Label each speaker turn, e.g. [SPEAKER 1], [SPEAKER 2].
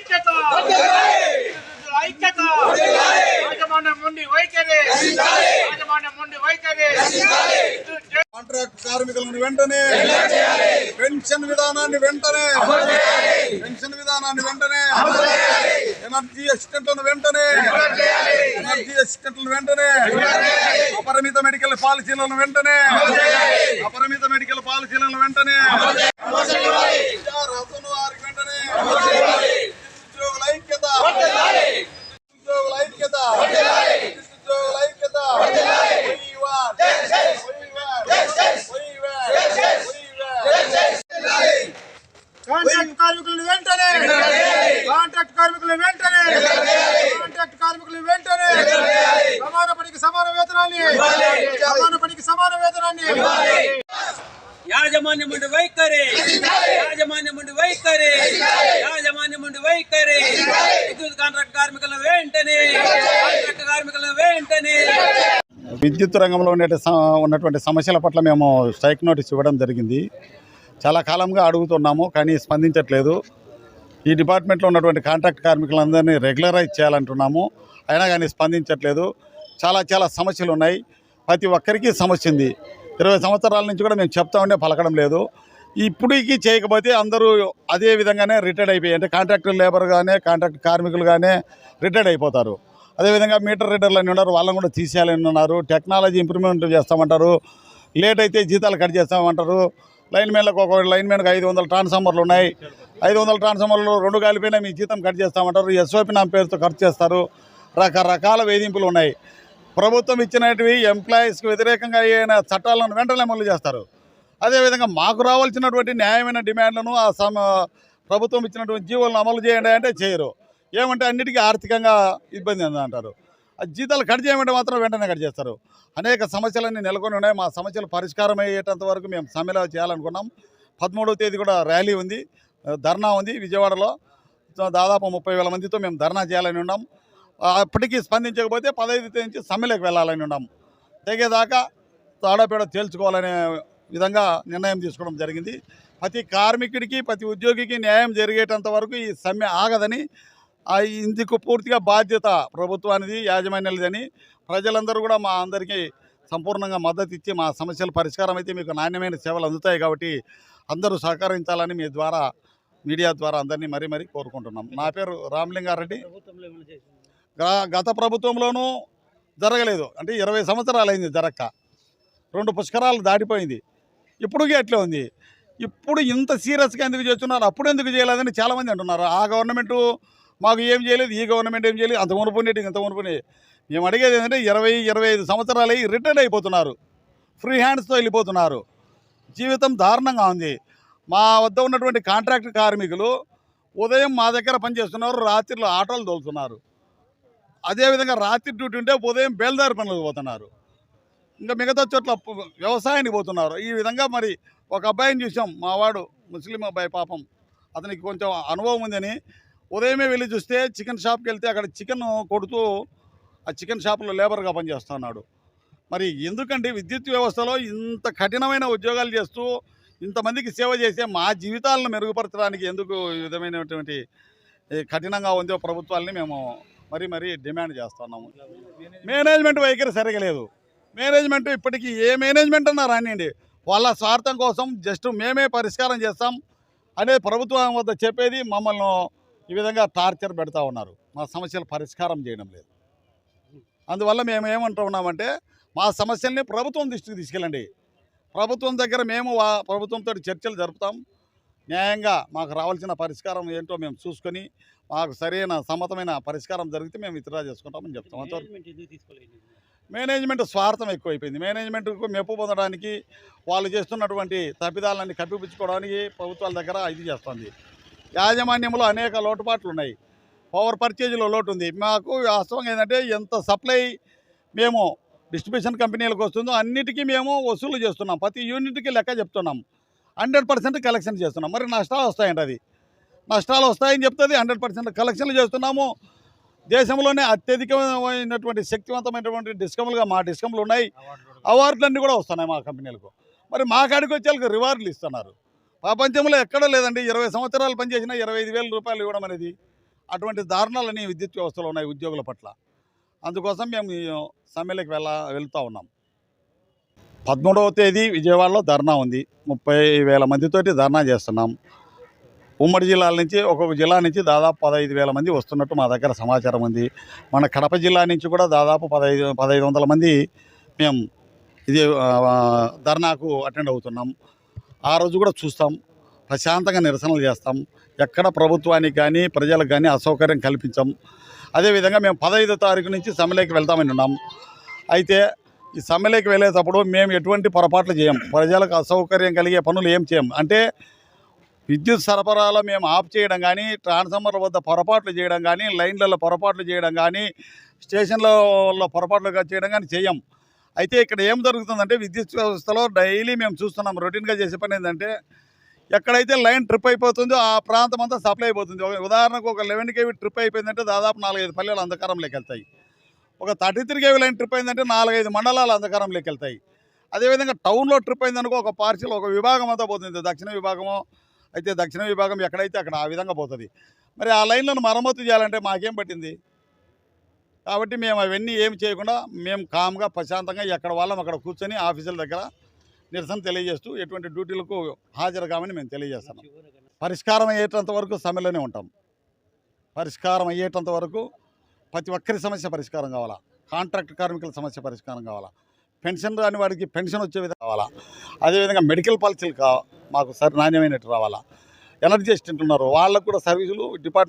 [SPEAKER 1] ఐక్యత! ఐక్యత! యాజమాన్యం నుండి వైఖరి! యాజమాన్యం నుండి వైఖరి!
[SPEAKER 2] కాంట్రాక్ట్ కార్మికులను వెంటనే పెన్షన్ విధానాన్ని వెంటనే పెన్షన్ విధానాన్ని వెంటనే ఎనర్జీ అసిస్టెంట్లను వెంటనే ఎనర్జీ అసిస్టెంట్లను వెంటనే అపరిమిత మెడికల్ పాలసీలను వెంటనే అపరిమిత మెడికల్ పాలసీలను వెంటనే రాజును వారికి వెంటనే ఉద్యోగుల ఐక్యత ఉద్యోగుల ఐక్యత ఉద్యోగుల ఐక్యత We want. We want. We want. We want.
[SPEAKER 1] Contract కార్మికులను వెంటనే కాంట్రాక్ట్ కార్మికులను వెంటనే కాంట్రాక్ట్ కార్మికులను వెంటనే సమాన పనికి సమాన వేతనాన్ని సమాన పనికి సమాన వేతనాన్ని.
[SPEAKER 3] యాజమాన్యం ఉండి వైఖరి. యాజమాన్యం ఉండి వైఖరి. యాజమాన్యం ఉండి వైఖరి. విద్యుత్ కాంట్రాక్ట్ కార్మికుల వెంటనే. కాంట్రాక్ట్ కార్మికుల వెంటనే.
[SPEAKER 2] విద్యుత్ రంగంలో ఉండే ఉన్నటువంటి సమస్యల పట్ల మేము స్ట్రైక్ నోటీస్ ఇవ్వడం జరిగింది. చాలా కాలంగా అడుగుతున్నాము కానీ స్పందించట్లేదు. ఈ డిపార్ట్మెంట్లో ఉన్నటువంటి కాంట్రాక్ట్ కార్మికులందరినీ రెగ్యులరైజ్ చేయాలంటున్నాము. అయినా కానీ స్పందించట్లేదు. చాలా చాలా సమస్యలు ఉన్నాయి ప్రతి ఒక్కరికి సమస్య ఉంది. ఇరవై సంవత్సరాల నుంచి కూడా మేము చెప్తా ఉండే పలకడం లేదు. ఇప్పటికి చేయకపోతే అందరూ అదే విధంగానే రిటైర్డ్ అయిపోయి అంటే కాంట్రాక్టర్ లేబర్ కానీ కాంట్రాక్ట్ కార్మికులు కానీ రిటైర్డ్ అయిపోతారు. అదేవిధంగా మీటర్ రీడర్లు అని ఉన్నారు వాళ్ళని కూడా తీసేయాలని ఉన్నారు. Technology improvement చేస్తామంటారు. లేట్ అయితే జీతాలు కట్ చేస్తామంటారు. లైన్ మ్యాన్లకు ఒక లైన్ మ్యాన్కి ఐదు వందల ట్రాన్స్ఫార్మర్లు ఉన్నాయి. ఐదు వందల ట్రాన్స్ఫార్మర్లు రెండు కాలిపోయినా మీ జీతం కట్ చేస్తామంటారు. ఎస్ఓపి నా పేరుతో ఖర్చు చేస్తారు. రకరకాల వేధింపులు ఉన్నాయి. ప్రభుత్వం ఇచ్చినవి ఎంప్లాయీస్కి వ్యతిరేకంగా అయిన చట్టాలను వెంటనే అమలు చేస్తారు. అదేవిధంగా మాకు రావాల్సినటువంటి న్యాయమైన డిమాండ్లను ఆ సమ ప్రభుత్వం ఇచ్చినటువంటి జీవోలను అమలు చేయండి అంటే చేయరు. ఏమంటే అన్నిటికీ ఆర్థికంగా ఇబ్బంది అంటారు. ఆ జీతాలు కట్ చేయమంటే మాత్రం వెంటనే కట్ చేస్తారు. అనేక సమస్యలన్నీ నెలకొని ఉన్నాయి. మా సమస్యలు పరిష్కారం అయ్యేటంత వరకు మేము సమ్మెలో చేయాలనుకున్నాం. పదమూడవ తేదీ కూడా ర్యాలీ ఉంది. ధర్నా ఉంది విజయవాడలో. దాదాపు ముప్పై వేల మందితో మేము ధర్నా చేయాలని ఉన్నాం. అప్పటికీ స్పందించకపోతే పదహైదు నుంచి సమ్మెలకు వెళ్ళాలని ఉన్నాం తెగేదాకా తాడపేడ తేల్చుకోవాలనే విధంగా నిర్ణయం తీసుకోవడం జరిగింది. ప్రతి కార్మికుడికి ప్రతి ఉద్యోగికి న్యాయం జరిగేటంత వరకు ఈ సమ్మె ఆగదని ఆ ఇందుకు పూర్తిగా బాధ్యత ప్రభుత్వానిది యాజమాన్యాలదని ప్రజలందరూ కూడా మా అందరికీ సంపూర్ణంగా మద్దతు ఇచ్చి మా సమస్యల పరిష్కారం అయితే మీకు నాణ్యమైన సేవలు అందుతాయి కాబట్టి అందరూ సహకరించాలని మీ ద్వారా మీడియా ద్వారా అందరినీ మరీ మరీ కోరుకుంటున్నాం. నా పేరు రామలింగారెడ్డి. గత ప్రభుత్వంలోనూ జరగలేదు. అంటే ఇరవై సంవత్సరాలు అయింది జరక్క. రెండు పుష్కరాలు దాటిపోయింది. ఇప్పుడుకి అట్లే ఉంది? ఇప్పుడు ఇంత సీరియస్గా ఎందుకు చేస్తున్నారు? అప్పుడు ఎందుకు చేయలేదని చాలామంది అంటున్నారు. ఆ గవర్నమెంటు మాకు ఏం చేయలేదు ఈ గవర్నమెంట్ ఏం చేయలేదు అంత మునుపునేటి ఇంత మునుపునే మేము అడిగేది ఏంటంటే ఇరవై ఇరవై ఐదు సంవత్సరాలు అయ్యి రిటైర్డ్ అయిపోతున్నారు. ఫ్రీ హ్యాండ్స్తో వెళ్ళిపోతున్నారు. జీవితం దారుణంగా ఉంది. మా వద్ద ఉన్నటువంటి కాంట్రాక్ట్ కార్మికులు ఉదయం మా దగ్గర పనిచేస్తున్నారు రాత్రిలో ఆటోలు తోలుతున్నారు. అదేవిధంగా రాత్రి డ్యూటీ ఉంటే ఉదయం బేల్దారి పనులకు పోతున్నారు. ఇంకా మిగతా చోట్ల వ్యవసాయానికి పోతున్నారు. ఈ విధంగా మరి ఒక అబ్బాయిని చూసాం. మావాడు ముస్లిం అబ్బాయి పాపం. అతనికి కొంచెం అనుభవం ఉందని. ఉదయమే వెళ్ళి చూస్తే చికెన్ షాప్కి వెళ్తే అక్కడ చికెన్ కొడుతూ ఆ చికెన్ షాప్లో లేబర్గా పనిచేస్తున్నాడు. మరి ఎందుకంటే విద్యుత్ వ్యవస్థలో ఇంత కఠినమైన ఉద్యోగాలు చేస్తూ ఇంతమందికి సేవ చేసే మా జీవితాలను మెరుగుపరచడానికి ఎందుకు విధమైనటువంటి కఠినంగా ఉందో ప్రభుత్వాలని మేము మరీ మరీ డిమాండ్ చేస్తున్నాము. మేనేజ్మెంట్ వైఖరి సరిగా లేదు. మేనేజ్మెంట్ ఇప్పటికీ ఏ మేనేజ్మెంట్ అన్నా రానివ్వండి వాళ్ళ స్వార్థం కోసం జస్ట్ మేమే పరిష్కారం చేస్తాం అనే ప్రభుత్వం వద్ద చెప్పేది మమ్మల్ని ఈ విధంగా టార్చర్ పెడతా ఉన్నారు. మా సమస్యలు పరిష్కారం చేయడం లేదు. అందువల్ల మేము ఏమంటూ ఉన్నామంటే మా సమస్యల్ని ప్రభుత్వం దృష్టికి తీసుకెళ్ళండి. ప్రభుత్వం దగ్గర మేము ప్రభుత్వంతో చర్చలు జరుపుతాం. న్యాయంగా మాకు రావాల్సిన పరిష్కారం ఏంటో మేము చూసుకొని మాకు సరైన సమ్మతమైన పరిష్కారం జరిగితే మేము విత్డ్రా చేసుకుంటామని చెప్తాం. అంతవరకు మేనేజ్మెంట్ స్వార్థం ఎక్కువైపోయింది. మేనేజ్మెంట్కు మెప్పు పొందడానికి వాళ్ళు చేస్తున్నటువంటి తప్పిదాలన్నీ కప్పిపుచ్చుకోవడానికి ప్రభుత్వాల దగ్గర ఇది చేస్తుంది. యాజమాన్యంలో అనేక లోటుపాట్లు ఉన్నాయి. పవర్ పర్చేజ్లో లోటు ఉంది. మాకు వాస్తవంగా ఏంటంటే ఎంత సప్లై మేము డిస్ట్రిబ్యూషన్ కంపెనీలకు వస్తుందో అన్నిటికీ మేము వసూలు చేస్తున్నాం. ప్రతి యూనిట్కి లెక్క చెప్తున్నాం. హండ్రెడ్ పర్సెంట్ కలెక్షన్ చేస్తున్నాం. మరి నష్టాలు వస్తాయండి అది. నష్టాలు వస్తాయని చెప్తుంది హండ్రెడ్ పర్సెంట్ కలెక్షన్లు చేస్తున్నాము. దేశంలోనే అత్యధికమైనటువంటి శక్తివంతమైనటువంటి డిస్కమ్లుగా మా డిస్కమ్లు ఉన్నాయి. అవార్డులన్నీ కూడా వస్తున్నాయి మా కంపెనీలకు. మరి మా కాడికి వచ్చే వాళ్ళకి రివార్డులు ఇస్తున్నారు. ప్రపంచంలో ఎక్కడ లేదండి ఇరవై సంవత్సరాలు పనిచేసిన ఇరవై ఐదు వేల రూపాయలు ఇవ్వడం అనేది అటువంటి దారుణాలని విద్యుత్ వ్యవస్థలో ఉన్నాయి ఉద్యోగుల పట్ల. అందుకోసం మేము సమ్మెలకు వెళ్ళ వెళ్తూ ఉన్నాం. పదమూడవ తేదీ విజయవాడలో ధర్నా ఉంది. ముప్పై వేల మందితోటి ధర్నా చేస్తున్నాం. ఉమ్మడి జిల్లాల నుంచి ఒక్కొక్క జిల్లా నుంచి దాదాపు పదహైదు వేల మంది వస్తున్నట్టు మా దగ్గర సమాచారం ఉంది. మన కడప జిల్లా నుంచి కూడా దాదాపు పదహైదు పదహైదు వందల మంది మేము ఇది ధర్నాకు అటెండ్ అవుతున్నాం. ఆ రోజు కూడా చూస్తాం. ప్రశాంతంగా నిరసనలు చేస్తాం. ఎక్కడ ప్రభుత్వానికి కానీ ప్రజలకు కానీ అసౌకర్యం కల్పించాం. అదేవిధంగా మేము పదహైదో తారీఖు నుంచి సమ్మెలోకి వెళ్తామని ఉన్నాం. అయితే ఈ సమ్మెలోకి వెళ్ళేటప్పుడు మేము ఎటువంటి పొరపాట్లు చేయం. ప్రజలకు అసౌకర్యం కలిగే పనులు ఏం చేయం? అంటే విద్యుత్ సరఫరాలో మేము ఆఫ్ చేయడం కానీ ట్రాన్స్ఫార్మర్ వద్ద పొరపాట్లు చేయడం కానీ లైన్లలో పొరపాట్లు చేయడం కానీ స్టేషన్లలో పొరపాట్లు చేయడం కానీ చేయం. అయితే ఇక్కడ ఏం జరుగుతుందంటే విద్యుత్ వ్యవస్థలో డైలీ మేము చూస్తున్నాం రొటీన్గా చేసే పని ఏంటంటే ఎక్కడైతే లైన్ ట్రిప్ అయిపోతుందో ఆ ప్రాంతం అంతా సప్లై అయిపోతుంది. ఉదాహరణకు ఒక లెవెన్ కేవీ ట్రిప్ అయిపోయిందంటే దాదాపు నాలుగైదు పల్లెలు అంధకారంలోకి వెళ్తాయి. ఒక thirty three KV line trip అయిందంటే నాలుగైదు మండలాలు అంధకారంలోకి వెళ్తాయి అదేవిధంగా టౌన్లో ట్రిప్ అయిందనుకో ఒక పార్సిల్ ఒక విభాగం అంతా పోతుంది. దక్షిణ విభాగము అయితే దక్షిణ విభాగం ఎక్కడైతే అక్కడ ఆ విధంగా పోతుంది. మరి ఆ లైన్లను మరమ్మతు చేయాలంటే మాకేం పట్టింది? కాబట్టి మేము అవన్నీ ఏమి చేయకుండా మేము కామ్గా ప్రశాంతంగా ఎక్కడ వాళ్ళం అక్కడ కూర్చొని ఆఫీసుల దగ్గర నిరసన తెలియజేస్తూ ఎటువంటి డ్యూటీలకు హాజరు కామని మేము తెలియజేస్తున్నాం. పరిష్కారం అయ్యేటంత వరకు సమ్మెలోనే ఉంటాం. పరిష్కారం అయ్యేటంత వరకు ప్రతి ఒక్కరి సమస్య పరిష్కారం కావాలా? కాంట్రాక్ట్ కార్మికుల సమస్య పరిష్కారం కావాలా? పెన్షన్ రాని వాడికి పెన్షన్ వచ్చే విధంగా కావాలా? అదేవిధంగా మెడికల్ పాలసీలు కా మాకు సరి నాణ్యమైనట్టు రావాలా? ఎనర్జీ అసిస్టెంట్ ఉన్నారు. వాళ్ళకు కూడా సర్వీసులు డిపార్ట్మెంట్